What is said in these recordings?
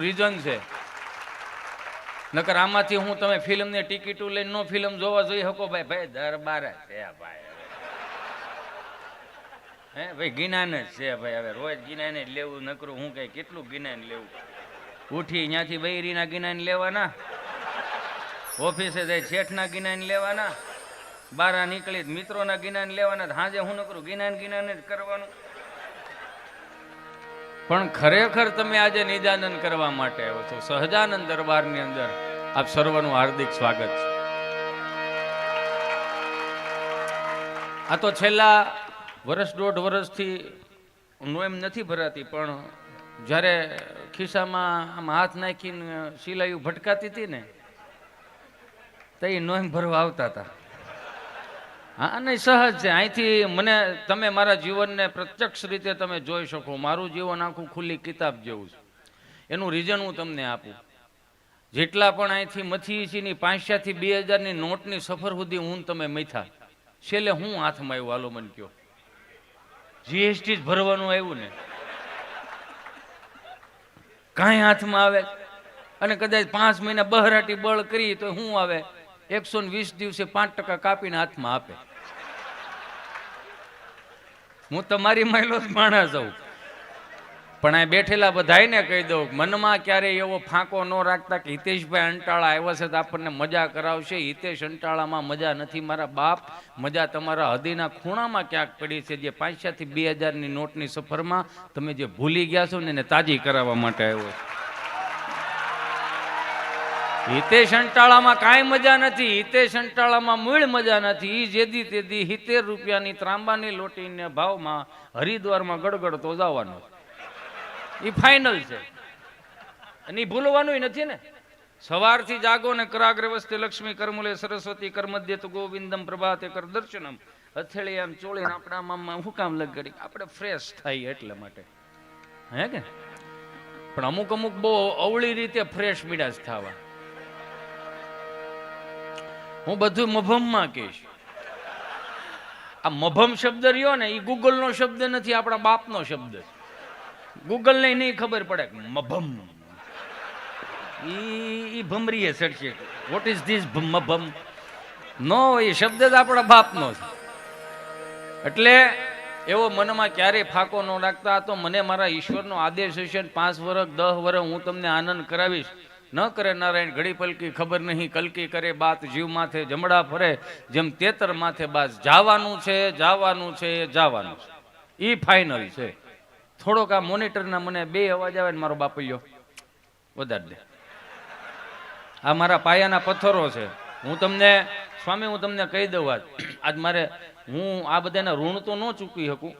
એનું રીઝન છે. નકર આમાંથી હું તમે ફિલ્મની ટિકિટો લઈને નો ફિલ્મ જોવા જોઈ શકો ભાઈ. ભાઈ, દરબાર છે ભાઈ હે ભાઈ, ગિનાન જ છે ભાઈ હવે. રોજ ગિનાને લેવું, નકરું હું કઈ કેટલું ગિનાન લેવું? ઉઠી ત્યાંથી બૈરીના ગિનાન લેવાના. ઓફિસે જાય શેઠના ગિનાન લેવાના. બારા નીકળી મિત્રોના ગિનાન લેવાના. સાંજે હું નકરું ગિનાન ગિનાન જ કરવાનું? પણ ખરેખર તમે આજે નિદાનંદ કરવા માટે આવ્યો છો. સહજાનંદ દરબારની અંદર આપ સર્વનું હાર્દિક સ્વાગત છે. આ તો છેલ્લા વર્ષ દોઢ વર્ષથી નોએમ નથી ભરાતી, પણ જ્યારે ખિસ્સામાં આમ હાથ નાખીને સિલાઈઓ ભટકાતી હતી ને, તો એ નોએમ ભરવા આવતા હતા. હા નહીં સહજ છે. અહીંથી મને, તમે મારા જીવનને પ્રત્યક્ષ રીતે તમે જોઈ શકો. મારું જીવન આખું ખુલ્લી કિતાબ જેવું છે. એનું રીઝન હું તમને આપું. જેટલા પણ અહીંથી મથી છીની પાંચસાથી બે હજારની નોટની સફર સુધી હું તમે મથા છેલ્લે હું હાથમાં આવ્યું? હાલો મને કયો જીએસટી જ ભરવાનું આવ્યું ને. કાંઈ હાથમાં આવે? અને કદાચ પાંચ મહિના બહરાટી બળ કરી તો શું આવે? એકસો વીસ દિવસે પાંચ ટકા કાપીને હાથમાં આપે. હું તમારી મહિલો જ માણસ છું પણ આ બેઠેલા બધાને કહી દઉં મનમાં ક્યારેય એવો ફાંકો ન રાખતા કે હિતેશભાઈ અંટાળા આવ્યા છે તો આપણને મજા કરાવશે. હિતેશ અંટાળામાં મજા નથી. મારા બાપ મજા તમારા હદીના ખૂણામાં ક્યાંક પડી છે જે પાંચસાથી બે હજારની નોટની સફરમાં તમે જે ભૂલી ગયા છો ને એને તાજી કરાવવા માટે આવ્યો છો. હિતેશ અંટાળામાં કાંઈ મજા નથી હિતેશ અંટાળામાં મૂળ મજા નથી. જેદી તેદી હિતેર રૂપિયાની ત્રાંબાની લોટીને ભાવમાં હરિદ્વારમાં ગડગડતો જવાનો. એ ફાઇનલ છે. અને ઈ ભૂલવાનું નથી ને. સવારથી જાગો ને કરાગ્ર વસ્તે લક્ષ્મી કરમુલે સરસ્વતી કરમધ્ય તો ગોવિંદમ પ્રભાતે કર દર્શનમ. અથેળી આમ ચોળીને આપણા મામમાં હું કામ લગડી આપણે ફ્રેશ થાય એટલા માટે. હે કે? પણ અમુક અમુક બહુ અવળી રીતે ફ્રેશ મીડાશ થવા. હું બધું મભમમાં કહીશ. આ મભમ શબ્દ રહ્યો ને, એ ગૂગલનો શબ્દ નથી, આપણા બાપનો શબ્દ. ગૂગલને નહીં ખબર પડે મભમ. ઈ ભમરીએ સડશે વોટ ઇઝ ધીસ મભમ? નો, એ શબ્દ જ આપણા બાપનો છે. એટલે એવો મનમાં ક્યારેય ફાકો ન રાખતા, તો મને મારા ઈશ્વરનો આદેશ હશે પાંચ વર્ષ દહ વર્ષ હું તમને આનંદ કરાવીશ. ન કરે નારાયણ, ઘડી પલકી ખબર નહીં, કલકી કરે બાત, જીવ માથે જમડા ફરે. જેમ તેતર માથે બાસ જાવાનું છે જાવાનું છે જાવાનું છે. એ ફાઇનલ છે. થોડોક આ મોનિટરના મને બે અવાજ આવે ને મારો બાપૈયો. વધારે દે. આ મારા પાયાના પથ્થરો છે. હું તમને, સ્વામી, હું તમને કહી દઉં આજ. આજ મારે, હું આ બધાના ઋણ તો ન ચૂકી શકું.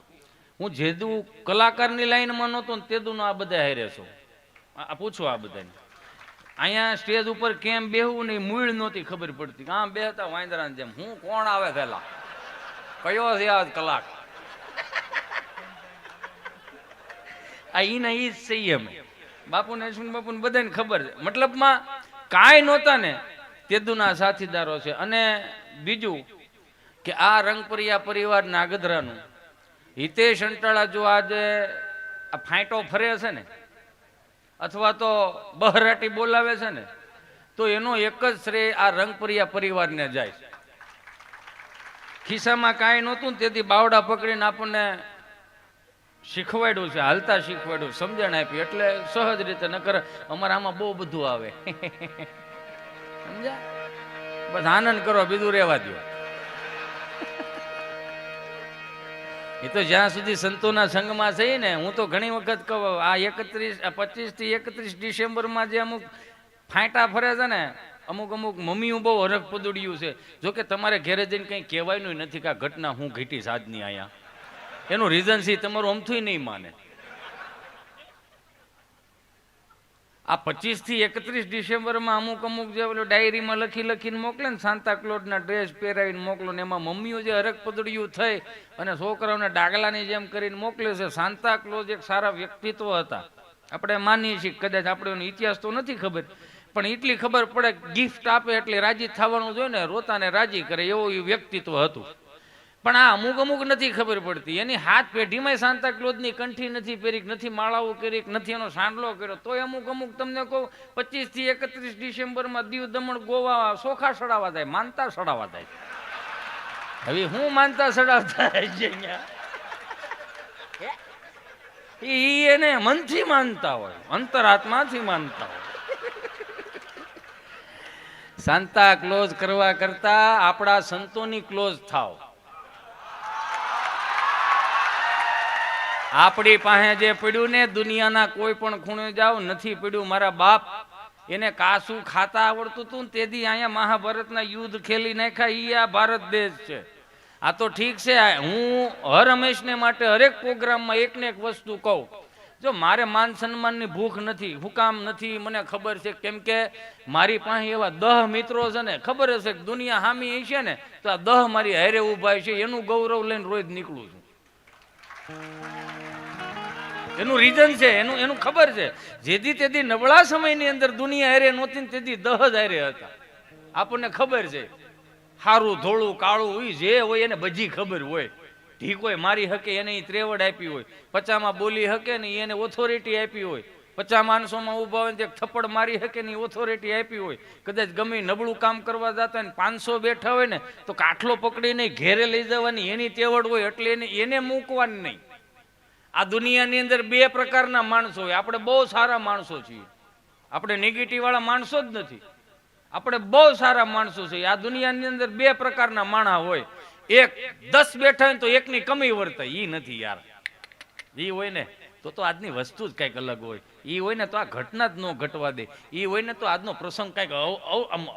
હું જેદું કલાકારની લાઈનમાં નહોતો ને તેદું આ બધા હારે છું. આ પૂછો આ બધાને. અહીંયા સ્ટેજ ઉપર કેમ બેહવું ને મૂળ નહોતી ખબર પડતી. આમ બેહતા વાંદરાની જેમ, હું કોણ આવે પેલા કયો છે આ કલાક? આ એના એ જ બાપુ બાપુને અશ્વિન બાપુને બધાને ખબર છે. મતલબમાં કાંઈ નહોતા ને તેદુના સાથીદારો છે. અને બીજું કે આ રંગપરિયા પરિવાર નાગધરાનું હિતેશ અંટાળા જો આજે આ ફાંટો ફરે છે ને અથવા તો બહરાટી બોલાવે છે ને, તો એનો એક જ શ્રેય આ રંગપરિયા પરિવારને જાય. છે ખિસ્સામાં કાંઈ નહોતું તેથી બાવડા પકડીને આપણને શીખવાડ્યું છે, હાલતા શીખવાડ્યું, સમજણ આપી. એટલે સહજ રીતે નકર અમારે આમાં બહુ બધું આવે. સમજ્યા? બસ આનંદ કરો, બીજું રહેવા દો એ તો જ્યાં સુધી સંતોના સંઘમાં છે ને, હું તો ઘણી વખત કહું, આ એકત્રીસ પચીસથી એકત્રીસ ડિસેમ્બરમાં જે અમુક ફાંટા ફરે છે ને, અમુક અમુક મમ્મીઓ બહુ હરખ પદુડ્યું છે. જો કે તમારે ઘેરે જઈને કંઈ કહેવાયનું નથી કે આ ઘટના હું ઘટી સાજની અહીંયા. એનું રીઝન છે તમારું અમથું નહીં માને. આ પચીસથી એકત્રીસ ડિસેમ્બરમાં અમુક અમુક જે પેલો ડાયરીમાં લખી લખીને મોકલે ને સાંતા ક્લોઝના ડ્રેસ પહેરાવીને મોકલો ને, એમાં મમ્મીઓ જે હરક પદડિયું થઈ અને છોકરાઓને ડાગલાની જેમ કરીને મોકલે છે. સાંતા ક્લોઝ એક સારા વ્યક્તિત્વ હતા. આપણે માનીએ છીએ કદાચ આપણે ઇતિહાસ તો નથી ખબર, પણ એટલી ખબર પડે ગિફ્ટ આપે એટલે રાજી થવાનું જોઈએ ને, રોતાને રાજી કરે એવું એ વ્યક્તિત્વ હતું. પણ આ અમુક અમુક નથી ખબર પડતી. એની હાથ પેઢીમાં સાંતા ક્લોઝની કંઠી નથી પહેરી નથી માળાઓ કરી નથી એનો સાંડલો કર્યો. તોય અમુક અમુક તમને કહું પચીસથી એકત્રીસ ડિસેમ્બરમાં દીવ દમણ ગોવા સોખા સડાવા થાય માનતા સડાવા થાય હવે હું માનતા સડાવતા ઈ એને મનથી માનતા હોય અંતરાત્માથી માનતા હોય. સાંતા ક્લોઝ કરવા કરતા આપણા સંતોની ક્લોઝ થાવ આપણી પાસે જે પડ્યું ને દુનિયાના કોઈ પણ ખૂણે જાવ નથી પડ્યું. મારા બાપ એને કાસું ખાતા આવડતું હતું ને તેથી અહીંયા મહાભારતના યુદ્ધ ખેલી નાખ્યા. એ આ ભારત દેશ છે. આ તો ઠીક છે. હું હર હંમેશને માટે હરેક પ્રોગ્રામમાં એક ને એક વસ્તુ કહું. જો મારે માન સન્માનની ભૂખ નથી હું કામ નથી, મને ખબર છે કેમ કે મારી પાસે એવા દહ મિત્રો છે ને, ખબર હશે કે દુનિયા હામી છે ને, તો આ દહ મારી હારે ઊભા છે. એનું ગૌરવ લઈને રોજ નીકળું છું. એનું રીઝન છે, એનું એનું ખબર છે. જેથી તેથી નબળા સમયની અંદર દુનિયા હારે નહોતી તેથી દહ જ હારે હતા. આપણને ખબર છે. હારું, ધોળું, કાળું હોય જે હોય એને બધી ખબર હોય. ઢીક મારી હકે એને એ ત્રેવડ આપી હોય. પચામાં બોલી હકે ને એને ઓથોરિટી આપી હોય. પચા માણસોમાં ઊભા હોય એક થપ્પડ મારી હકે ને ઓથોરિટી આપી હોય. કદાચ ગમે નબળું કામ કરવા જતા ને પાંચસો બેઠા હોય ને, તો કાઠલો પકડીને ઘેરે લઈ જવાની એની તેવડ હોય એટલે એને એને મૂકવાની નહીં. આ દુનિયાની અંદર બે પ્રકારના માણસો હોય. આપણે બહુ સારા માણસો છીએ. આપણે નેગેટિવ વાળા માણસો જ નથી. આપણે બહુ સારા માણસો છીએ. આ દુનિયાની અંદર બે પ્રકારના માણા હોય. એક દસ બેઠા હોય તો એકની કમી વર્તાય. એ નથી યાર. એ હોય ને તો તો આજની વસ્તુ જ કંઈક અલગ હોય. એ હોય ને તો આ ઘટના જ ન ઘટવા દે. એ હોય ને તો આજનો પ્રસંગ કંઈક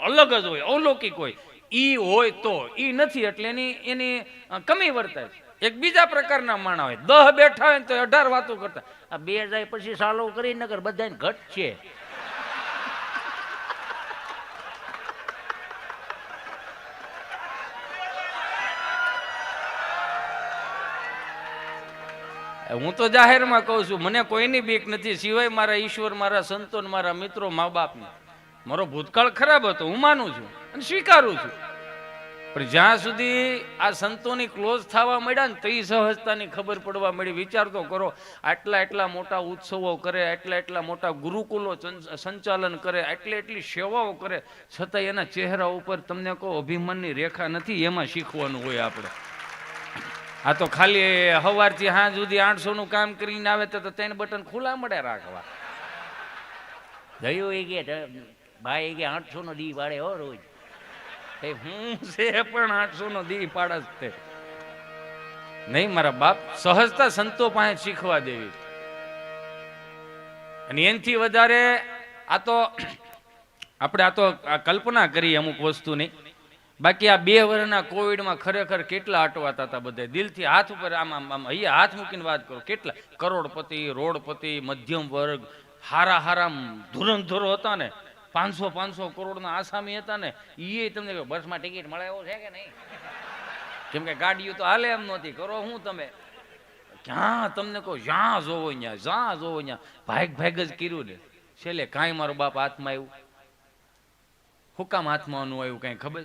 અલગ જ હોય. અવલૌકિક હોય. એ હોય તો. એ નથી એટલે એની એની કમી વર્તાય. એક બીજા પ્રકારના માણા હોય. દહ બેઠા હોય તો અઢાર વાતો કરતા. આ બે જાય પછી સાલો કરી નગર બધાને ઘટ છે. હું તો જાહેરમાં કહું છું, મને કોઈની બીક નથી, સિવાય મારા ઈશ્વર, મારા સંતો મારા મિત્રો, મા બાપની. મારો ભૂતકાળ ખરાબ હતો, હું માનું છું અને સ્વીકારું છું. પણ જ્યાં સુધી આ સંતોની ક્લોઝ થવા મળ્યા ને તે સહજતાની ખબર પડવા મળી વિચાર તો કરો, આટલા એટલા મોટા ઉત્સવો કરે, આટલા એટલા મોટા ગુરુકુલો સંચાલન કરે, આટલી એટલી સેવાઓ કરે છતાં એના ચહેરા ઉપર તમને કહો અભિમાનની રેખા નથી, એમાં શીખવાનું હોય આપણે. આ તો ખાલી સવારથી હા સુધી આઠસો નું કામ કરીને આવે તો ત્રણ બટન ખુલ્લા મળે રાખવા. ગયું એ કે ભાઈ કે આઠસો નો દી વાળે હો રોજ. એ હું છે પણ આઠસો નો દી પાડસ તે. નહીં, મારા બાપ, સહજતા સંતો પાસે શીખવા દેવી અને એનથી વધારે આ તો આપણે આ તો કલ્પના કરી અમુક વસ્તુની. બાકી આ બે વર્ષના કોવિડમાં ખરેખર કેટલા અટવાતા હતા બધા. દિલથી હાથ ઉપર આમ આમ આમ અહીંયા હાથ મૂકીને વાત કરો. કેટલા? કરોડપતિ, રોડપતિ, મધ્યમ વર્ગ, હારા હારા ધુરંધરો હતા ને. પાંચસો પાંચસો કરોડના આસામી હતા ને એ તમને બસમાં ટિકિટ મળે એવો છે કે નહીં? કેમ કે ગાડીઓ તો હાલે એમ નહોતી. કરો હું તમે? ક્યાં તમને કહો, જ્યાં જોવો ત્યાં, જ્યાં જોવો ત્યાં. ભાગ ભાગ જ કર્યું ને. છેલ્લે કાંઈ મારો બાપ હાથમાં આવ્યું? હું કામ આવ્યું કાંઈ, ખબર?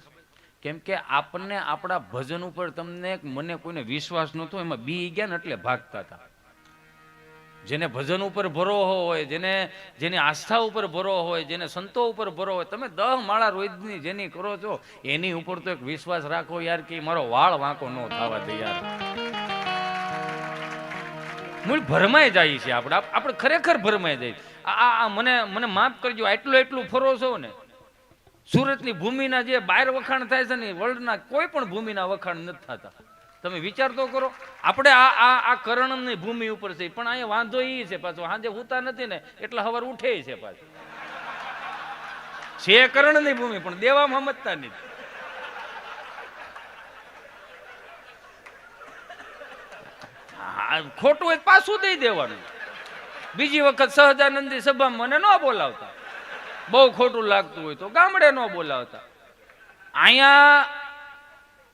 કેમ કે આપણને આપણા ભજન ઉપર તમને મને કોઈને વિશ્વાસ નહોતો, એમાં બી ગયા ને એટલે ભાગતા હતા. જેને ભજન ઉપર ભરોહો હોય, જેને, જેની આસ્થા ઉપર ભરોહો હોય, જેને સંતો ઉપર ભરો હોય, તમે દહ માળા રોજની જેની કરો છો, એની ઉપર તો એક વિશ્વાસ રાખો યાર કે મારો વાળ વાંકો ન થવા દે મૂળ ભરમાઈ જાય છે આપણે. આપણે ખરેખર ભરમાઈ જાય. આ મને મને માફ કરજો, આટલું, એટલું ફરો છો ને. સુરતની ભૂમિના જે બહાર વખાણ થાય છે ને વર્લ્ડના કોઈ પણ ભૂમિના વખાણ નથી થતા. તમે વિચાર તો કરો. આપણે આ આ આ કરણની ભૂમિ ઉપર છે. પણ અહીંયા વાંધો એ છે પાછો. સાંજે હુતા નથી ને, એટલે હવાર ઉઠે છે પાછું. છે કરણની ભૂમિ, પણ દેવામાં મતતા નથી. ખોટું હોય પાછું દઈ દેવાનું. બીજી વખત સહજાનંદી સભામાં મને ન બોલાવતા. બહુ ખોટું લાગતું હોય તો ગામડે ન બોલાવતા. અહીંયા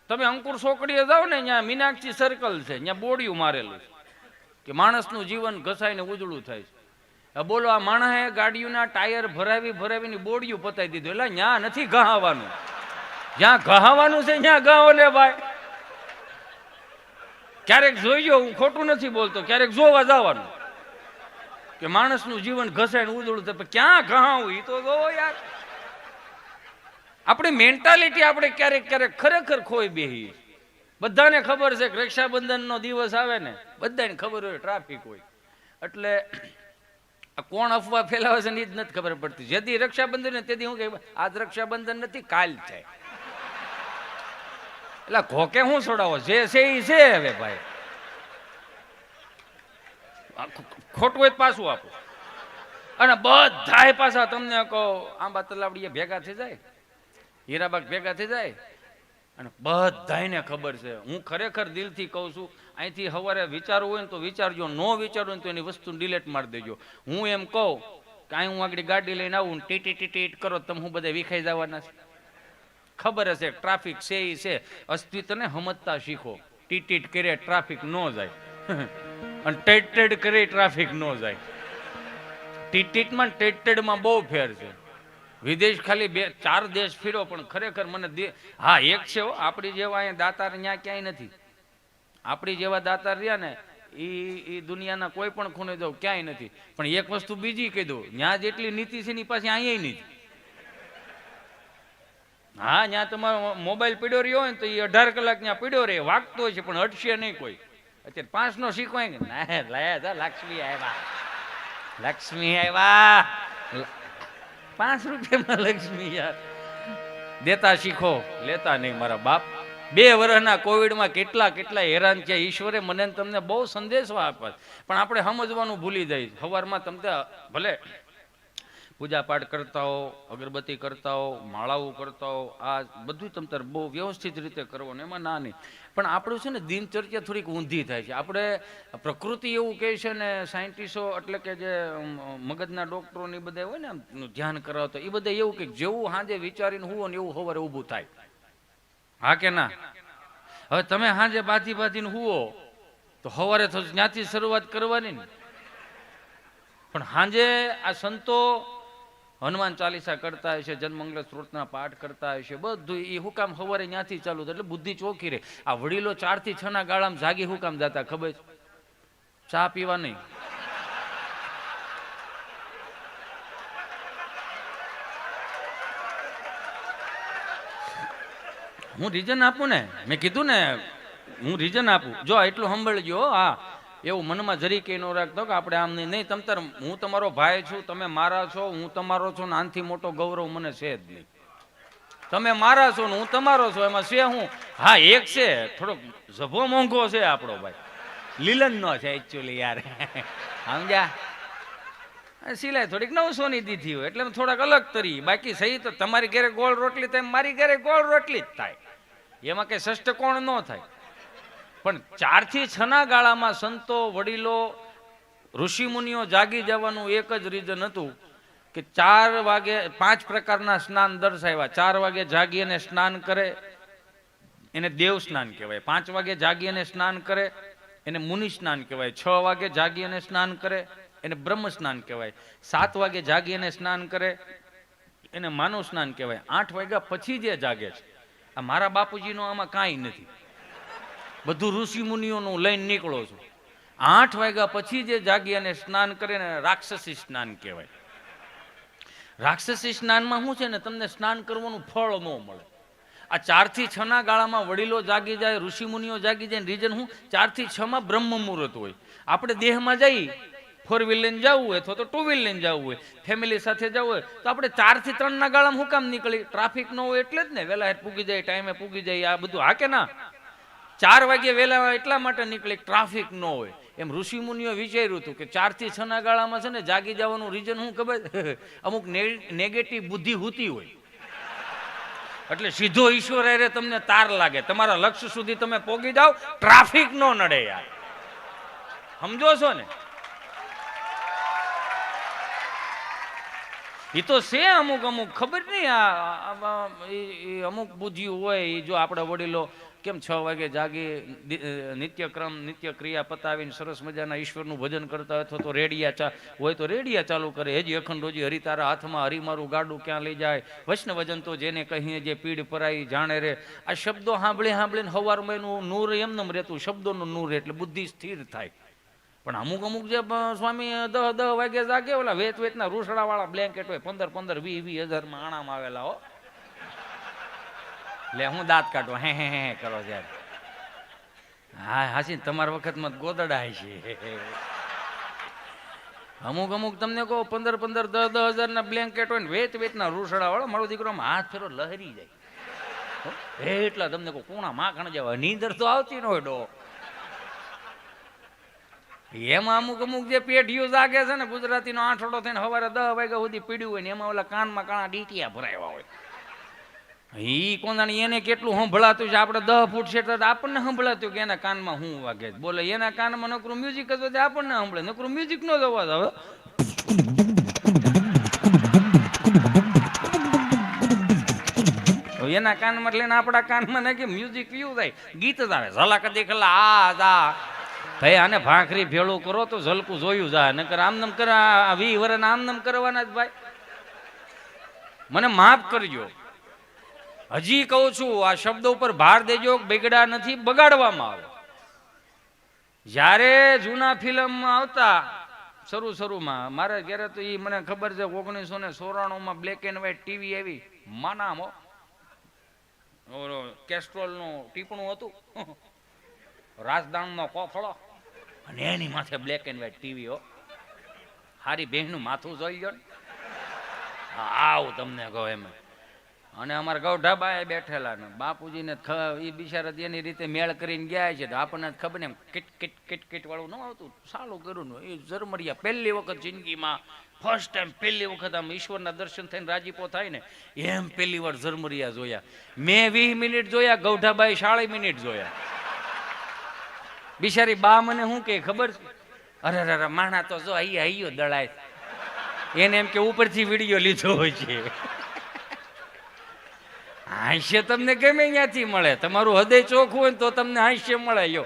તમે અંકુર સોકડીએ જાઓ ને, ત્યાં મીનાક્ષી સર્કલ છે, ત્યાં બોડિયું મારેલું છે. કે માણસનું જીવન ઘસાઈને ઉજળું થાય છે. બોલો, આ માણસે ગાડીઓના ટાયર ભરાવી ભરાવીને બોડિયું પતાવી દીધું. એટલે ત્યાં નથી ગહાવાનું જ્યાં ગહાવાનું છે, ત્યાં ગાઓ લે ભાઈ. ક્યારેક જોઈજો, હું ખોટું નથી બોલતો, ક્યારેક જોવા જવાનું. કે માણસનું જીવન ઘસાઈને ઉજળું થાય ક્યાં ગહાવું એ તો જોવો યાર. આપણી મેન્ટાલિટી આપણે ક્યારેક ક્યારેક ખરેખર ખોઈ બેહી બધાને ખબર છે કે રક્ષાબંધનનો દિવસ આવે ને, બધાને ખબર હોય ટ્રાફિક હોય. એટલે આ કોણ અફવા ફેલાવે છે ને એ જ નથી ખબર પડતી. જેથી રક્ષાબંધન ને તેથી હું કે આજ રક્ષાબંધન નથી, કાલ છે. એટલે ઘોકે હું છોડાવો? જે છે એ છે હવે ભાઈ. ખોટું હોય પાછું આપો. અને બધા પાછા તમને કહો, આંબા તલાવડીએ ભેગા થઈ જાય? હીરાબાગ ભેગા થઈ જાય. અને બધાયને ખબર છે. હું ખરેખર દિલથી કહું છું, અહીંથી સવારે વિચારવું હોય ને તો વિચારજો. ન વિચારવું હોય તો એની વસ્તુ ડિલેટ મારી દેજો. હું એમ કહું કે અહીં હું આગળ ગાડી લઈને આવું ટીટી ટીટી કરો તમે હું બધા વિખાઈ જવાના છે. ખબર હશે ટ્રાફિક છે એ છે. અસ્તિત્વને સમજતા શીખો. ટીટીટ કરે ટ્રાફિક ન જાય. અને ટેડ ટેડ કરે ટ્રાફિક ન જાય. ટીટીટમાં ટેડ, ટેડમાં બહુ ફેર છે. વિદેશ ખાલી બે, ચાર દેશ ફીરો, પણ ખરેખર મને હા, એક છે આપણી જેવા અહીંયા દાતાર ત્યાં ક્યાંય નથી. આપણી જેવા દાતાર રહ્યા ને એ એ દુનિયાના કોઈ પણ ખૂણે જાવ ક્યાંય નથી. પણ એક વસ્તુ બીજી કહી દઉં ત્યાં જેટલી નીતિ છે એની પાસે અહીંયા નથી હા ત્યાં તમારો મોબાઈલ પીડ્યો રહ્યો હોય ને તો એ અઢાર કલાક ત્યાં પીડ્યો રહે, વાગતો હોય છે, પણ હટશે નહીં કોઈ. અત્યારે પાંચ નો શીખવાય ને, ના, લાયા હતા લક્ષ્મી આવ્યા. લક્ષ્મી આવ્યા. પાંચ રૂપિયામાં લક્ષ્મી યાર. દેતા શીખો, લેતા નહીં મારા બાપ. બે વર્ષના કોવિડમાં કેટલા કેટલા હેરાન છે ઈશ્વરે મને તમને બહુ સંદેશો આપ્યા. પણ આપણે સમજવાનું ભૂલી જાય. સવારમાં તમને ભલે પૂજા પાઠ કરતા હો, અગરબત્તી કરતા હો, માળાઓ કરતા હો, આ બધું તમતર બહુ વ્યવસ્થિત રીતે કરવાનું એમાં ના નહીં. પણ આપણું છે ને દિનચર્યા થોડીક ઊંધી થાય છે. આપણે પ્રકૃતિ એવું કહે છે ને, સાયન્ટિસ્ટો એટલે કે જે મગજના ડોક્ટરો બધા હોય ને ધ્યાન કરાવતો એ બધા એવું કે જેવું સાંજે વિચારીને હુવો એવું સવારે ઊભું થાય. હા કે ના? હવે તમે સાંજે બાંધી બાંધીને હુઓ તો સવારે તો ત્યાંથી શરૂઆત કરવાની ને. પણ સાંજે આ સંતો હનુમાન ચાલીસા કરતા હશે, જન્મંગલ સ્ત્રોતના પાઠ કરતા હશે, બધું એ હુકામ સવારે ત્યાંથી ચાલુ એટલે બુદ્ધિ ચોખી રહે. આ વડીલો ચારથી છ ગાળામાં જાગી હુકામ જતા, ખબર છે? ચા પીવા નહીં. હું રીઝન આપું ને? મેં કીધું ને, હું રીઝન આપું. જો, એટલું સાંભળજો ગયો હા. એવું મનમાં જરી કે ન રાખતો કે આપણે આમ નહીં. નહીં, તમ તાર, હું તમારો ભાઈ છું, તમે મારા છો, હું તમારો છું ને આનથી મોટો ગૌરવ મને છે જ નહીં. તમે મારા છો ને હું તમારો છો, એમાં છે હું? હા, એક છે, થોડોક ઝભો મોંઘો છે આપણો ભાઈ. લીલન નો છે એકચ્યુઅલી યાર. સમજ્યા? સિલાઈ થોડીક નવસો ની દીધી હોય, એટલે થોડાક અલગ તરી. બાકી સહી તો તમારી ઘરે ગોળ રોટલી થાય, મારી ઘરે ગોળ રોટલી જ થાય. એમાં કઈ સષ્ટ કોણ ન થાય. પણ ચારથી છ ના ગાળામાં સંતો, વડીલો, ઋષિમુનિઓ જાગી જવાનું એક જ રીઝન હતું કે ચાર વાગે પાંચ પ્રકારના સ્નાન દર્શાવ્યા. ચાર વાગે જાગી અને સ્નાન કરે, એને દેવ સ્નાન કહેવાય. પાંચ વાગે જાગી અને સ્નાન કરે, એને મુનિ સ્નાન કહેવાય. છ વાગે જાગી અને સ્નાન કરે, એને બ્રહ્મ સ્નાન કહેવાય. સાત વાગે જાગી અને સ્નાન કરે, એને માનવ સ્નાન કહેવાય. આઠ વાગ્યા પછી જે જાગે છે. આ મારા બાપુજીનો આમાં કાંઈ નથી. બધું ઋષિ મુનિઓનું લઈને નીકળો છું. આઠ વાગ્યા પછી જે જાગી અને સ્નાન કરે ને રાક્ષસી સ્નાન કહેવાય. રાક્ષસી સ્નાનમાં શું છે ને, તમને સ્નાન કરવાનું ફળ ન મળે. આ ચારથી છ ના ગાળામાં વડીલો જાગી જાય ઋષિ મુનિઓ જાગી જાય રીઝન હું ચારથી છ માં બ્રહ્મ મુહૂર્ત હોય. આપણે દેહમાં જઈ ફોર વ્હીલ લઈને જવું હોય અથવા તો ટુ વ્હીલ લઈને જવું હોય ફેમિલી સાથે જવું હોય, તો આપણે ચારથી ત્રણ ના ગાળામાં શું કામ નીકળી ટ્રાફિક ન હોય એટલે જ ને, વહેલા પૂગી જાય ટાઈમે પૂગી જાય, આ બધું હા કે ના? ચાર વાગે વહેલા એટલા માટે નીકળે ટ્રાફિક ન હોય. એમ ઋષિ મુનિઓ વિચાર્યું હતું કે ચારથી છ ના ગાળામાં છે ને જાગી જવાનું રીઝન શું ખબર? અમુક નેગેટિવ બુદ્ધિ હોતી હોય. એટલે સીધો ઈશ્વર અરે તમને તાર લાગે. તમારા લક્ષ્ય સુધી તમે પોગી જાઓ, ટ્રાફિક નો નડે યાર. સમજો છો ને? એ તો છે અમુક અમુક. ખબર નહીં આ- અમુક બુદ્ધિ હોય એ જો આપણે વડીલો કેમ છ વાગે જાગી નિત્યક્રમ નિત્ય ક્રિયા પતાવીને સરસ મજાના ઈશ્વરનું ભજન કરતા અથવા તો રેડિયા ચા, હોય તો રેડિયા ચાલુ કરે. હેજી અખંડ રોજી હરિતારા હાથમાં હરિમારું ગાડું ક્યાં લઈ જાય? વૈષ્ણવજન તો જેને કહીએ જે પીડ પરાઈ જાણે રે. આ શબ્દો સાંભળી સાંભળીને હવારમાં એનું નૂર એમનેમ રહેતું, શબ્દોનું નૂર એટલે બુદ્ધિ સ્થિર થાય. પણ અમુક અમુક જે સ્વામી દહ દહ વાગે જાગે, ઓલા વેત વેતના રૂસડાવાળા બ્લેન્કેટ હોય, પંદર પંદર વીસ વીસ હજારમાં આણામાં આવેલા હો. લે, હું દાંત કાઢો. હે હે હે કરો ત્યારે હા હાસી તમારા વખતમાં ગોદડાય ગોદડા છે. અમુક અમુક તમને કહો, પંદર પંદર, દસ દસ હજારના બ્લેન્કેટ હોય ને, વેત, વેતના રૂસડા વાળો મારો દીકરો હાથ ફેરો લહેરી જાય? એટલા તમને કહો, કોણા માખણ જેવા, નીંદર તો આવતી ન હોય ડો. એમાં અમુક અમુક જે પેઢીઓ જાગે છે ને, ગુજરાતીનો આઠડો થઈને સવારે દસ વાગ્યા સુધી પીડ્યું હોય ને, એમાં ઓલા કાનમાં કાણા ડીટીયા ભરાયા હોય. ઈ કોંદાણી એને કેટલું સંભળાતું છે? આપણે દહ ફૂટ છે આપણને સંભળાતું કે એના કાનમાં શું વાગે બોલે, એના કાનમાં નકરું મ્યુઝિક જ હોય આપણને સંભળે. નકરું મ્યુઝિક નો જ અવાજ આવે. એના કાનમાં લઈને આપણા કાનમાં નાખી મ્યુઝિક કયું થાય. ગીત જ આવે ઝલક દેખલા આ, જા. ભાઈ આને ભાખરી ભેળું કરો તો ઝલકું જોયું જાય નકર આમનમ કર વી વરના આમનમ કરવાના જ ભાઈ. મને માફ કરજો. હજી કહું છું, આ શબ્દ ઉપર ભાર દેજો, બગડા નથી, બગાડવામાં આવે. જ્યારે જૂના ફિલ્મ આવતા, શરૂ શરૂમાં, મારે ઘરે તો એ મને ખબર છે, ઓગણીસો ને ચોરાણુંમાં બ્લેક એન્ડ વ્હાઈટ ટીવી આવી. માનામો ઓલો કેસ્ટ્રોલનું ટીપણું હતું. રાજદાણનો કોફળો. અને એની માથે બ્લેક એન્ડ વ્હાઈટ ટીવી હો. હારી બહેનનું માથું જોઈ ગયો ને. આવું તમને કહો એમ અને અમારા ગૌઢાબા એ બેઠેલા ને બાપુજીને એ બિચારા એની રીતે મેળ કરીને ગયા છે તો આપણને ખબર ને કિટ કિટ કિટ કિટ વાળું ન આવતું. સારું કર્યું ને એ ઝરમરિયા પહેલી વખત જિંદગીમાં ફર્સ્ટ ટાઈમ પહેલી વખત આમ ઈશ્વરના દર્શન થઈને રાજીપો થાય ને, એમ પહેલી વાર ઝરમરિયા જોયા. મેં વીસ મિનિટ જોયા, ગૌઢાબાએ સાડી મિનિટ જોયા. બિચારી બા મને શું કે ખબર છે? અરે અરે માણા તો જો અહીં હૈયો દળાય. એને એમ કે ઉપરથી વીડિયો લીધો હોય છે. હાસ્ય તમને ગમે ત્યાંથી મળે. તમારું હૃદય ચોખ્ખું હોય તો તમને હાસ્ય મળે યો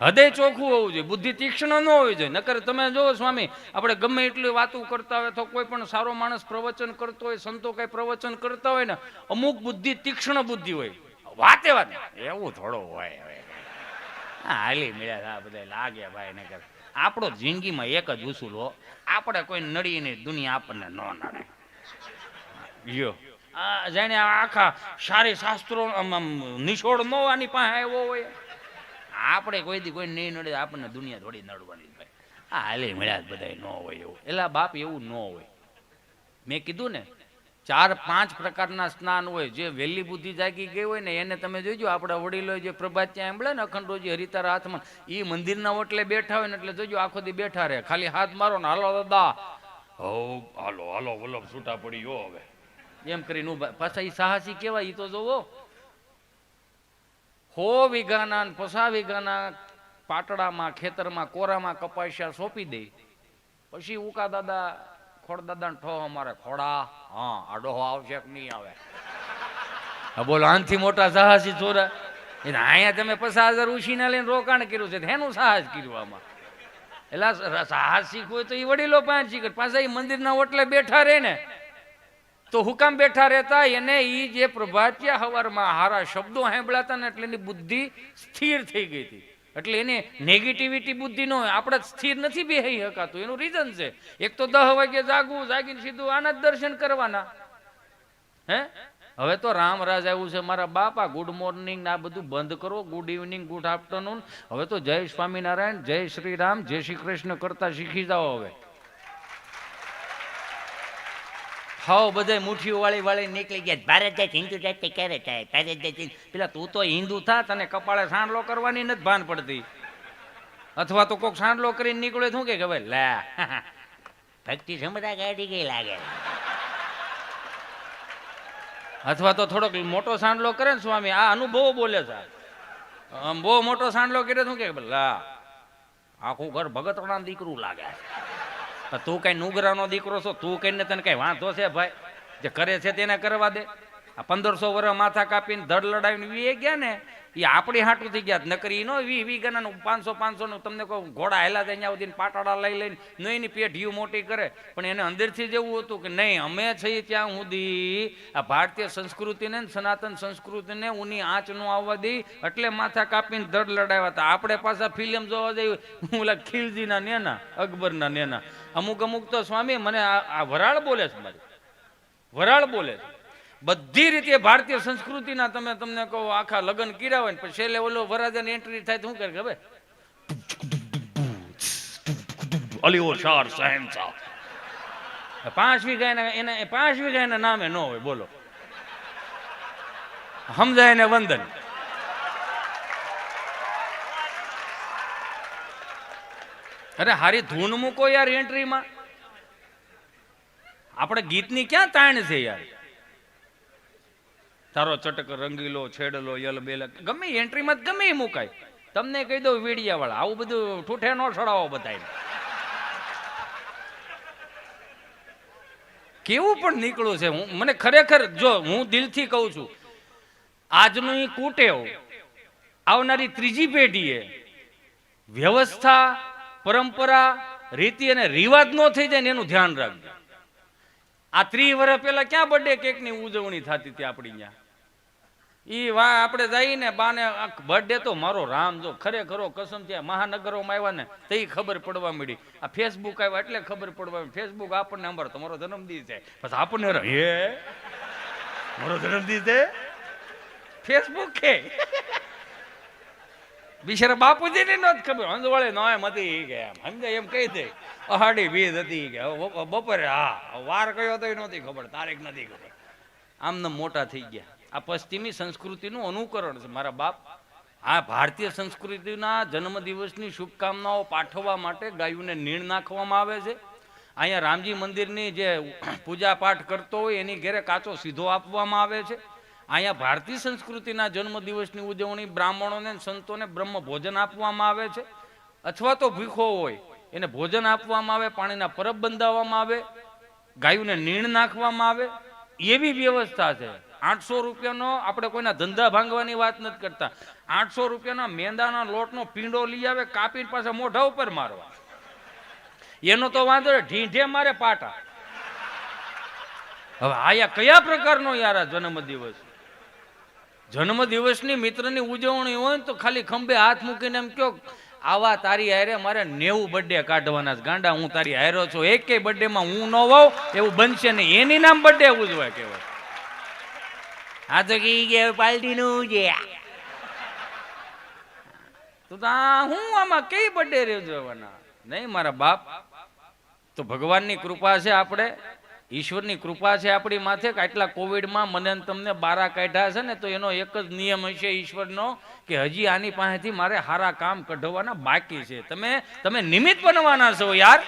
હૃદય ચોખ્ખું હોવું જોઈએ. બુદ્ધિ તીક્ષ્ણ ન હોવી જોઈએ. નકર તમે જુઓ સ્વામી, આપણે ગમે એટલી વાતો કરતા હોય તો કોઈ પણ સારો માણસ પ્રવચન કરતો હોય, સંતો કઈ પ્રવચન કરતા હોય ને, અમુક બુદ્ધિ તીક્ષ્ણ બુદ્ધિ હોય. વાતે વાત. એવું થોડો હોય હવે. હાલી મળ્યા આ બધા લાગે ભાઈ નકર આપણો જિંદગીમાં એક જ ઉસૂલ હો. આપણે કોઈ નડી નહીં દુનિયા આપણને ન નડે. યો જાણે આખા સારી શાસ્ત્રો નિછોડ ન આની પાસે આવ્યો હોય. આપણે કોઈ દી કોઈ નહીં નડે, આપણને દુનિયા થોડી નડવાની ભાઈ આ હાલે મળ્યા બધા ન હોય એવું. એલા બાપ એવું ન હોય. મેં કીધું ને, ચાર પાંચ પ્રકારના સ્નાન હોય, જે વહેલી બુદ્ધિ જાગી ગઈ હોય ને, એને તમે જોજો, આપણા વડીલો જે પ્રભાત ત્યાં સાંભળે ને અખંડોજી હરિતાર હાથમાં એ મંદિરના ઓટલે બેઠા હોય ને, એટલે જોજો આખો દી બેઠા રહે. ખાલી હાથ મારો ને, હાલો દાદા. હો હાલો હાલો, વલ્લભ છૂટા પડી ગયો હવે. એમ કરીને ઊભા. પાછા એ સાહસી કેવાય એ તો જોવો. હો વીઘાના પસા વીઘાના પાટડામાં, ખેતરમાં, કોરામાં કપાસિયા સોંપી દે. પછી ઉકા દાદા, ખોડ દાદા ઠો અમારે, ખોડા. હા આ આવશે કે નહીં આવે. બોલો, આનથી મોટા સાહસી ચોરા એટલે અહીંયા તમે પચાસ હજાર ઉછીને લઈને રોકાણ કર્યું છે એનું સાહસ કર્યું આમાં? એટલે સાહસિક હોય તો એ વડીલો પાંચ શીખર પાછા એ મંદિરના ઓટલે બેઠા રહે ને. તો હુકામ બેઠા રહેતા એને ઈ જે પ્રભાતિયા હવારમાં હારા શબ્દો સાંભળાતા ને એટલે એની બુદ્ધિ સ્થિર થઈ ગઈ હતી. એટલે એને નેગેટિવિટી બુદ્ધિ ન હોય આપણે સ્થિર નથી બેહી શકાતું એનું રીઝન છે. એક તો દહ વાગે જાગવું, જાગીને સીધું આના જ દર્શન કરવાના. હે? હવે તો રામ રાજ આવ્યું છે, મારા બાપા ગુડ મોર્નિંગ આ બધું બંધ કરો ગુડ ઇવનિંગ ગુડ આફ્ટરનૂન હવે તો જય સ્વામિનારાયણ, જય શ્રી રામ, જય શ્રી કૃષ્ણ કરતા શીખી જાઓ હવે. હાવ બધાય મુઠ્ઠીઓ વાળી વાળી નીકળી ગયા. ભારત દેશ હિન્દુ દેશ તે ક્યારે થાય? ભારત દેશ પેલા તું તો હિન્દુ થા તને કપાળે સાંડલો કરવાની નથી ભાન પડતી. અથવા તો કોક સાંડલો કરીને નીકળે શું કે ભાઈ, લે ભક્તિ સમુદાય ગાડી ગઈ લાગે. અથવા તો થોડોક મોટો સાંડલો કરે ને સ્વામી, આ અનુભવો બોલે છે. આમ બહુ મોટો સાંડલો કરે શું કે લા, આખું ઘર ભગતણા દીકરું લાગે તું કઈ નુગરાનો દીકરો છો? તું કઈને તને કઈ વાંધો છે ભાઈ? જે કરે છે તેને કરવા દે. આ પંદરસો વર્ષ માથા કાપીને ધડ લડાવીને વીએ ગયા ને એ આપણી હાટું થઈ ગયા. નકરી નો વી વી ગણાનું પાંચસો પાંચસો નું તમને કહું, ઘોડા હેલા થાય ત્યાં સુધી પાટાડા લઈ લઈને નો એની યુ મોટી કરે. પણ એને અંદરથી જેવું હતું કે નહીં, અમે છીએ ત્યાં સુધી આ ભારતીય સંસ્કૃતિને સનાતન સંસ્કૃતિને ઉની આંચ નો આવવા દઈ, એટલે માથા કાપીને ધડ લડાવ્યા હતા. આપણે પાછા ફિલ્મ જોવા જઈએ, હું ઓલા ખીલજીના નેના, અકબરના નેના. અમુક અમુક તો સ્વામી, મને આ વરાળ બોલે છે મારી. વરાળ બોલે છે. બધી રીતે ભારતીય સંસ્કૃતિના તમે તમને કહો, આખા લગ્ન કર્યા હોય ને, પછી છેલ્લે ઓલો વરાજાની એન્ટ્રી થાય તો શું કરે ખબર? અલીઓ શાર શહેનશાહ. પાંચ વીઘા એના એના પાંચ વીઘા એના નામે ન હોય, બોલો. સમજાય ને વંદન? અરે હારી ધૂન મૂકો યાર એન્ટ્રીમાં આપણે ગીતની ક્યાં તાણ છે યાર? તારો ચટક રંગીલો, છેડલો યલ બેલ ગમે એન્ટ્રીમાં ગમે એ મુકાય. તમને કહી દઉં વીડિયા વાળા આવું બધું ઠૂઠે નો છડાવો બધાય કેવું પણ નીકળ્યું છે. હું, મને ખરેખર, જો હું દિલથી કહું છું, આજનું કુટેવ આવનારી ત્રીજી પેઢીએ વ્યવસ્થા, પરંપરા, રીતિ અને રિવાજ નો થઈ જાય ને એનું ધ્યાન રાખજો. આ ત્રી વર્ષ પહેલા ક્યાં બર્થડે કેકની ઉજવણી થતી હતી આપણી ત્યાં? ઈ વા આપણે જઈને બાને બર્થડે તો મારો રામ જો ખરેખરો કસમ થયા મહાનગરોમાં આવ્યા ને તો એ ખબર પડવા મળી આ ફેસબુક આવ્યા એટલે ખબર પડવા મળી ફેસબુક આપણને અમારો તમારો જન્મદિવસ છે. બસ આપણને હે? મારો જન્મદિવસ છે? ફેસબુક કે બિચારા બાપુજીને નહોતી ખબર. હંજવાળે નો એમ હતી કે એમ. સમજાય એમ કહી દે. અહાડી બીજ હતી કે. બપોરે, હા વાર કયો તો નહોતી ખબર, તારીખ નથી ખબર. આમને મોટા થઈ ગયા. આ પશ્ચિમી સંસ્કૃતિનું અનુકરણ છે મારા બાપ. આ ભારતીય સંસ્કૃતિના જન્મદિવસની શુભકામનાઓ પાઠવવા માટે ગાયોને નીણ નાખવામાં આવે છે. અહીંયા રામજી મંદિરની જે પૂજા પાઠ કરતો હોય એની ઘેરે કાચો સીધો આપવામાં આવે છે. અહીંયા ભારતીય સંસ્કૃતિના જન્મદિવસની ઉજવણી બ્રાહ્મણોને સંતોને બ્રહ્મ ભોજન આપવામાં આવે છે. અથવા તો ભૂખો હોય એને ભોજન આપવામાં આવે, પાણીના પરબ બંધાવવામાં આવે, ગાયોને નીણ નાખવામાં આવે. એવી વ્યવસ્થા છે. આઠસો રૂપિયાનો આપણે કોઈના ધંધા ભાંગવાની વાત નથી કરતા. આઠસો રૂપિયાના મેંદાના લોટનો પીંડો લઈ આવે, કાપીને પાસે મોઢા ઉપર મારવા. એનો તો વાંધો ઢીંઢે મારે પાટા. હવે આયા કયા પ્રકારનો યાર આ જન્મદિવસ જન્મદિવસની મિત્રની ઉજવણી હોય ને તો ખાલી ખંભે હાથ મૂકીને એમ કયો, આવા તારી હારે મારે નેવું બર્થડે કાઢવાના છે. ગાંડા, હું તારી હારો છું. એકેય બર્થડે માં હું ન હોઉં, એવું બનશે નહીં. એની નામ બર્થડે ઉજવાય કહેવાય. આ તો કે ગયા પાલટીનું છે? તો હું આમાં કઈ બર્થડે જોવાના નહીં, મારા બાપ? તો ભગવાનની કૃપા છે આપણે. ઈશ્વરની કૃપા છે આપણી માથે કે આટલા કોવિડમાં મને તમને બારા કાઢ્યા છે ને, તો એનો એક જ નિયમ હશે ઈશ્વરનો કે હજી આની પાસેથી મારે સારા કામ કઢવાના બાકી છે. તમે તમે નિમિત્ત બનવાના છો યાર.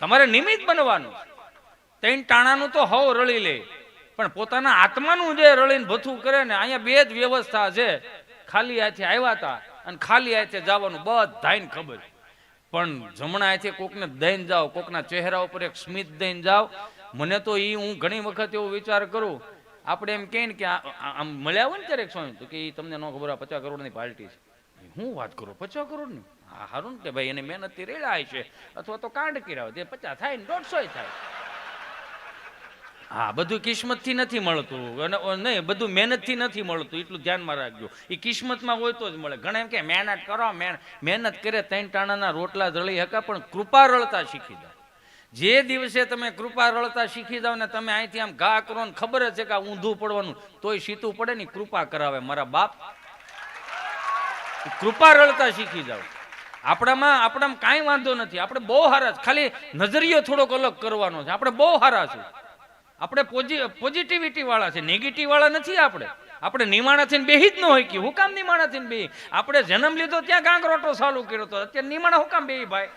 તમારે નિમિત્ત બનવાનું. ત્રણ ટાણાનું તો હવ રળી લે. પણ પોતાના આત્માનું જે રળીને ભથું કરે ને, અહીંયા બે જ વ્યવસ્થા છે. ખાલી હાથે આવ્યા હતા અને ખાલી હાથે જવાનું બધાને ખબર. પણ જમણા હાથે કોકને દઈને જાઓ, કોકના ચહેરા ઉપર એક સ્મિત દઈને જાઓ. મને તો એ હું ઘણી વખત એવો વિચાર કરું. આપણે એમ કહે ને કે આમ મળ્યા હોય ને ત્યારે એક સ્વામી તો કે ઈ તમને ન ખબર આ પચાસ કરોડની પાર્ટી છે. હું વાત કરું, પચાસ કરોડની? હા સારું ને કે ભાઈ, એને મહેનતથી રેડાય છે. અથવા તો કાંડ કર્યા હોય, તે પચાસ થાય ને દોઢસો થાય. હા, બધું કિસ્મતથી નથી મળતું. અને નહીં, બધું મહેનતથી નથી મળતું. એટલું ધ્યાનમાં રાખજો. એ કિસ્મતમાં હોય તો જ મળે. ઘણા એમ કે મહેનત કરો મહેનત કરે, ત્રણ ટાણાના રોટલા રળી હકા, પણ કૃપા રળતા શીખી જાઓ. જે દિવસે તમે કૃપા રળતા શીખી જાઓ ને તમે અહીંથી આમ ઘા કરો ને ખબર જ છે કે ઊંધું પડવાનું. તોય સીતું પડે ને કૃપા કરાવે. મારા બાપ કૃપા રળતા શીખી જાઓ. આપણામાં આપણામાં કાંઈ વાંધો નથી. આપણે બહુ છે. ખાલી નજરિયો થોડોક અલગ કરવાનો છે. આપણે બહુ હારા છે આપણે પોઝિટિવિટી વાળા છે નેગેટિવ વાળા નથી આપણે. આપણે નિમાણા થઈને બેહી જ ન હોય કે હું નિમાણા થઈને બેહી. આપણે જન્મ લીધો ત્યાં ગાંગરોટો ચાલુ કર્યો તો અત્યારે નિમાણા હું કામ ભાઈ.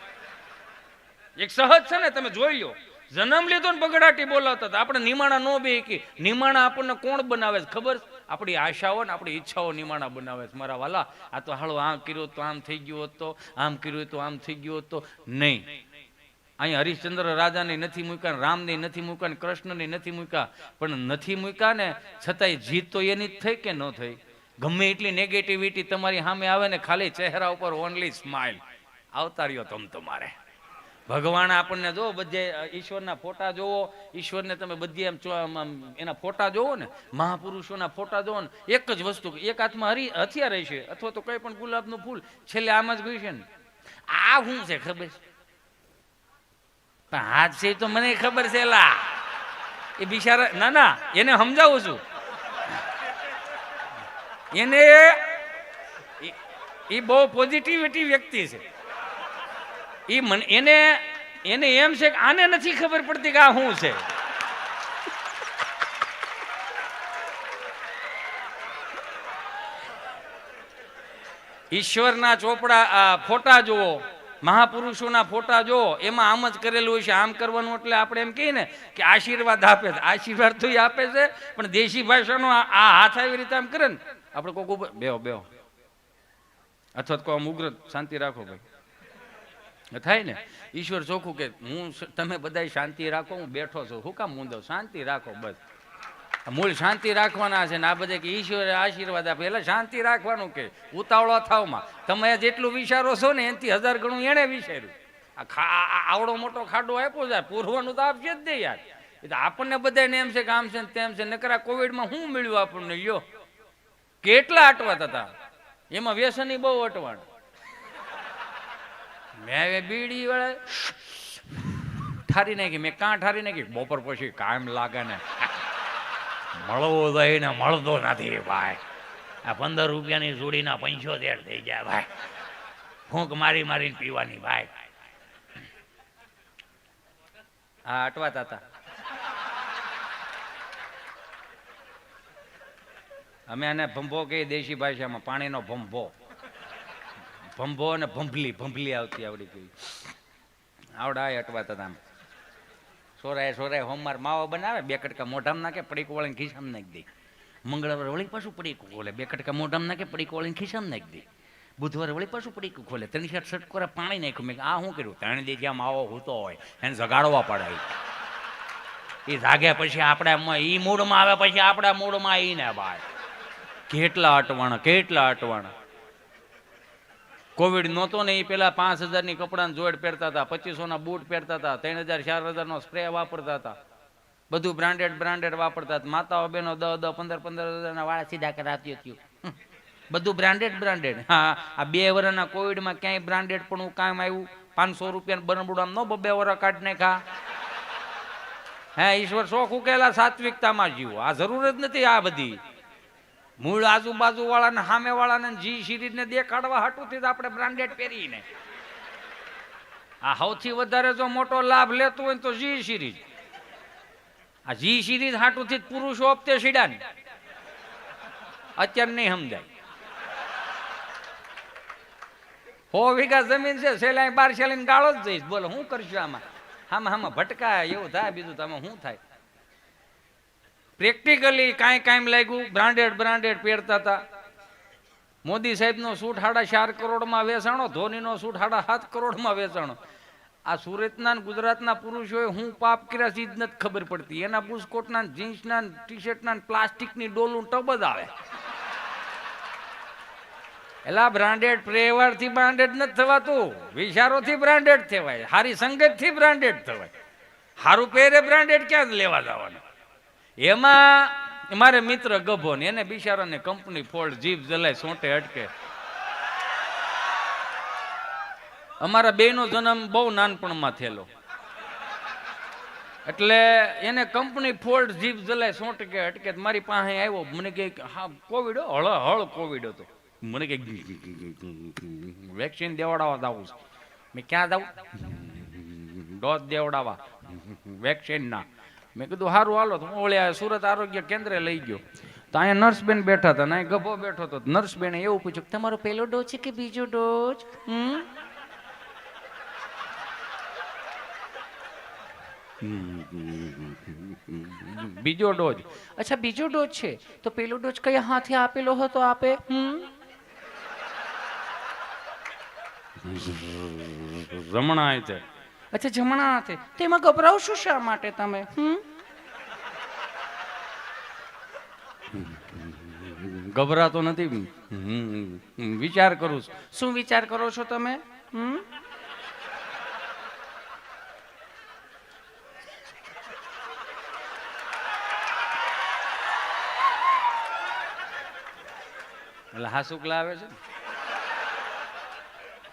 એક સહજ છે ને, તમે જોઈ લો. જન્મ લીધો ને બગડાટી બોલાવતા હતા. આપણે નિમાણા નો બે કે નિમાણા આપણને કોણ બનાવે છે, ખબર? આપણી આશાઓ ને આપણી ઈચ્છાઓ નિમાણા બનાવે છે. મારા વાલા, આ તો હાલો આમ કર્યો તો આમ થઈ ગયો હતો આમ કર્યું તો આમ થઈ ગયું હતો નહીં. અહીંયા હરિશ્ચંદ્ર રાજાને નથી મૂક્યા, રામને નથી મૂક્યા કૃષ્ણને નથી મૂક્યા. પણ નથી મૂક્યા ને, છતાંય જીત તો એની જ થઈ કે ન થઈ? ગમે એટલી નેગેટિવિટી તમારી સામે આવે ને, ખાલી ચહેરા ઉપર ઓનલી સ્માઇલ આવતા રહ્યો તમ તમારે. ભગવાન આપણને જો બધે ઈશ્વરના ફોટા જોવો, ઈશ્વરને તમે બધી એમ એના ફોટા જોવો ને, મહાપુરુષોના ફોટા જોવો ને, એક જ વસ્તુ, એક હાથમાં હરી, હથિયાર છે અથવા તો કઈ પણ ગુલાબનું ફૂલ, છેલ્લે આમ જ ગયું છે ને. આ શું છે ખબર? છે પણ હાથ છે તો મને ખબર છે લા એ બિચારા, ના ના, એને સમજાવું છું. એને એ બહુ પોઝિટિવિટી વ્યક્તિ છે. એ મને, એને એને એમ છે કે આને નથી ખબર પડતી કે આ શું છે. ઈશ્વરના ચોપડા ફોટા જુઓ. મહાપુરુષોના ફોટા જો, એમાં આમ જ કરેલું હોય છે, આમ કરવાનું એટલે આપણે એમ કહીએ ને કે આશીર્વાદ આપે છે. આશીર્વાદ તો એ આપે છે, પણ દેશી ભાષાનો આ હાથ આવી રીતે આમ કરે ને, આપણે કોક ઉપર બેહો બેહો. અથવા તો આમ ઉગ્ર, શાંતિ રાખો ભાઈ. થાય ને? ઈશ્વર ચોખ્ખું કે હું તમે બધા શાંતિ રાખો, હું બેઠો છું. હું કામ મૂંદો શાંતિ રાખો, બસ. મૂળ શાંતિ રાખવાના છે ને આ બધે કે ઈશ્વરે આશીર્વાદ આપે. એટલે શાંતિ રાખવાનું કે ઉતાવળો થાવમાં. તમે જેટલું વિચારો છો ને એનાથી હજાર ગણું એણે વિચાર્યું. આ આવડો મોટો ખાડો આપ્યો છે પૂરવાનું તો આપશે જ નહીં યાર. એ આપણને બધાને એમ છે કે આમ છે ને તેમ છે નકરા કોવિડમાં શું મળ્યું આપણને? લ્યો. કેટલા અટવાત હતા? એમાં વ્યસની બહુ અટવાણ. મેં બીડી વાળા ઠારી નાખી, મેં કાં ઠારી નાખી. બપોર પછી કાયમ લાગે ને. મળવો જોઈએ ને મળતો નથી ભાઈ. આ પંદર રૂપિયાની જોડીના પંચોતેર થઈ જાય ભાઈ. ફૂંક મારી મારીને પીવાની ભાઈ. હા અટવાતા હતા અમે આને ભંભો કહીએ દેશી ભાષામાં, પાણીનો ભંભો. ભંભો અને ભંભલી ભંભલી આવતી આવડી ગઈ. આવડા અટવાતા હતા આમ સોરાય સોરાય હોમવાર માવો બનાવે, બે કટકા મોઢામાં નાખે, પડીક વળીને ખિસ્સામાં નાખી દે. મંગળવારે વળી પાછું પડીકું ખોલે, બે કટકા મોઢામાં નાખે, પડીક વળીને ખિસ્સામાં નાખી દે. બુધવારે વળી પાછું પડીકું ખોલે, ત્રણ ચાર સટકોરા પાણી નાખ્યું. મેં આ શું કર્યું? ત્રણ દી જ્યાં માવો હોતો હોય, એને જગાડવા પડે એ જાગે પછી આપણે એ મૂડમાં આવે, પછી આપણા મૂડમાં આવીને ભાઈ કેટલા અટવણ, કેટલા અટવાણા. કોવિડ નહોતો ને એ પેલા પાંચ હજારની કપડાની જોડ પહેરતા હતા, પચીસોના બૂટ પહેરતા હતા, ત્રણ હજાર, ચાર હજારનો સ્પ્રે વાપરતા હતા. બધું બ્રાન્ડેડ બ્રાન્ડેડ વાપરતા હતા. માતાઓ, બહેનો દસ દસ પંદર પંદર હજારના વાળા સીધા કરાતી હતી. બધું બ્રાન્ડેડ બ્રાન્ડેડ હા, આ બે વર્ષના કોવિડમાં ક્યાંય બ્રાન્ડેડ પણ હું કામ આવ્યું. પાંચસો રૂપિયા બનબુડામ નો બબે વર્ષ કાઢ નાખા હે, ઈશ્વર, શોખ ઉકેલા સાત્વિકતામાં જીવો. આ જરૂર જ નથી આ બધી. મૂળ આજુબાજુ વાળાને સામે વાળાને જી સિરીઝને દેખાડવા હાટુથી જ આપણે બ્રાન્ડેડ પહેરીને. આ સૌથી વધારે જો મોટો લાભ લેતો હોય તો જી સિરીઝ આ જી સિરીઝ હાટુથી જ પુરુષો હપ્તે સીડાને. અત્યારે નહીં સમજાય. હો વીઘા જમીન છે સેલાઈ બાર સેલાઈને ગાળો જ જઈશ. બોલો, શું કરશું આમાં? આમાં આમાં ભટકાય, એવું થાય બીજું તમે શું થાય? પ્રેક્ટિકલી કાંઈ કાંઈ લાગ્યું, બ્રાન્ડેડ બ્રાન્ડેડ પહેરતા હતા. મોદી સાહેબનો સૂટ સાડા ચાર કરોડમાં વેચાણો, ધોનીનો સૂટ સાડા સાત કરોડમાં વેચાણો. આ સુરતના ગુજરાતના પુરુષોએ હું પાપ કર્યા છે નથી ખબર પડતી. એના બુસ્કોટના જીન્સના ટી શર્ટના પ્લાસ્ટિકની ડોલું ટબ જ આવે. એલા બ્રાન્ડેડ પ્રેવારથી બ્રાન્ડેડ નથી થવાતું. વિચારોથી બ્રાન્ડેડ થવાય. સારી સંગતથી બ્રાન્ડેડ થવાય. સારું પહેરે બ્રાન્ડેડ ક્યાં લેવા જવાનું? એમાં મારે મિત્ર ગભો ને એને બિચારાને કંપની ફોલ્ડ જીભ જલાય, સોંટે અટકે. અમારા બેનો જન્મ બહુ નાનપણમાં થયેલો. એટલે એને કંપની ફોલ્ડ જીભ જલાય સોંટકે અટકે મારી પાસે આવ્યો. મને કહે હા, કોવિડ હળ હળ કોવિડ હતો. મને કે વેક્સિન દેવડાવવા જાવું છે. મેં ક્યાં દાવું ડોઝ દેવડાવવા વેક્સિન ના મેં કીધું સારું હાલો હું ઓળ્યા સુરત આરોગ્ય કેન્દ્રે લઈ ગયો. તો અહીંયા નર્સબેન બેઠા હતા ને ગભો બેઠો હતો. નર્સબેને એવું પૂછ્યું, તમારો પહેલો ડોઝ છે કે બીજો ડોઝ? હમ? બીજો ડોઝ. અચ્છા, બીજો ડોઝ છે? તો પેલો ડોઝ કયા હાથે આપેલો હતો આપે? રમણાય છે. અચ્છા જમણા હાથે. તેમાં ગભરાવશો શા માટે તમે હમ? ગભરાતો નથી. વિચાર કરું છું. શું વિચાર કરો છો તમે હમ? એટલે હાસુકલા આવે છે ને?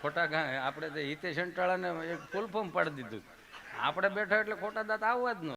ખોટા ગા આપણે તો હિતેશ અંટાળાને એક ફૂલ ફોર્મ પાડી દીધું. આપણે બેઠા એટલે ખોટા દાંત આવવા જ ન